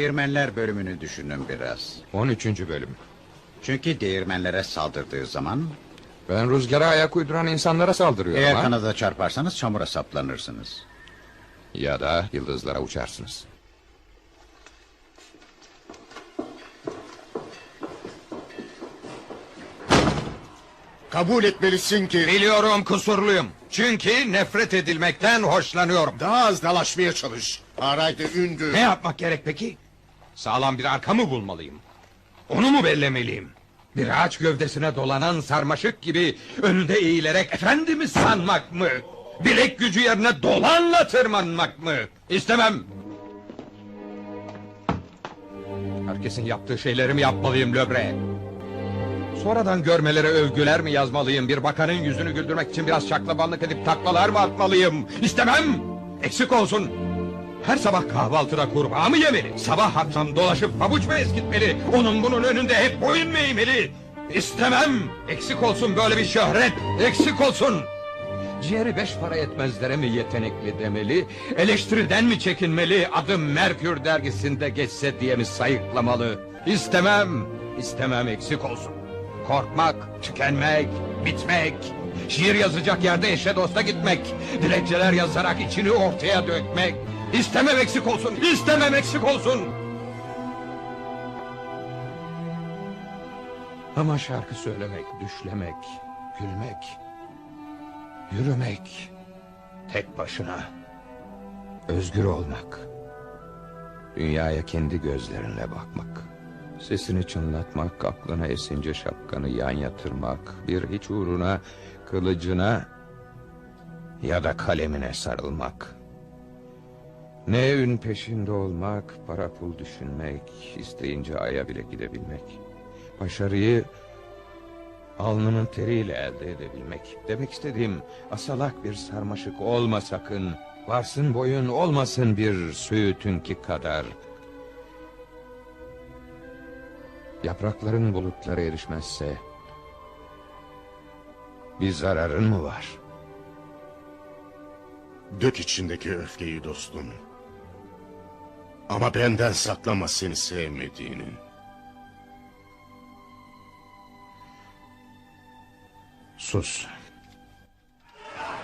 Değirmenler bölümünü düşünün biraz. 13. bölüm. Çünkü değirmenlere saldırdığı zaman... Ben rüzgara ayak uyduran insanlara saldırıyorum ...eğer ha? kanada çarparsanız çamura saplanırsınız. Ya da yıldızlara uçarsınız. Kabul etmelisin ki Biliyorum kusurluyum. Çünkü nefret edilmekten hoşlanıyorum. daha az dalaşmaya çalış. Araydı ündü. Ne yapmak gerek peki? Sağlam bir arka mı bulmalıyım? Onu mu bellemeliyim? Bir ağaç gövdesine dolanan sarmaşık gibi önünde eğilerek efendimi sanmak mı? Bilek gücü yerine dolanla tırmanmak mı? İstemem. Herkesin yaptığı şeyleri mi yapmalıyım Löbre? Sonradan görmelere övgüler mi yazmalıyım? Bir bakanın yüzünü güldürmek için biraz şaklabanlık edip taklalar mı atmalıyım? İstemem! Eksik olsun! Her sabah kahvaltıda kurbağa mı yemeli? Sabah akşam dolaşıp pabuç mu eskitmeli? Onun bunun önünde hep boyun mu eğmeli? İstemem! Eksik olsun böyle bir şöhret! Eksik olsun! Ciğeri beş para etmezlere mi yetenekli demeli? Eleştiriden mi çekinmeli? Adım Merkür dergisinde geçse diye mi sayıklamalı? İstemem! İstemem eksik olsun. Korkmak, tükenmek, bitmek... Şiir yazacak yerde eşe dosta gitmek... Dilekçeler yazarak içini ortaya dökmek... İstemem eksik olsun, istemem eksik olsun! Ama şarkı söylemek, düşlemek, gülmek... Yürümek, tek başına, özgür olmak, dünyaya kendi gözlerinle bakmak, sesini çınlatmak, aklına esince şapkanı yan yatırmak, bir hiç uğruna, kılıcına ya da kalemine sarılmak. Ne ün peşinde olmak, para pul düşünmek, isteyince aya bile gidebilmek, başarıyı Alnının teriyle elde edebilmek. Demek istediğim asalak bir sarmaşık olma sakın. Varsın boyun olmasın bir söğütünki kadar. Yaprakların bulutlara erişmezse... ...bir zararın mı var? Dök içindeki öfkeyi dostum. Ama benden saklama seni sevmediğini. Sus.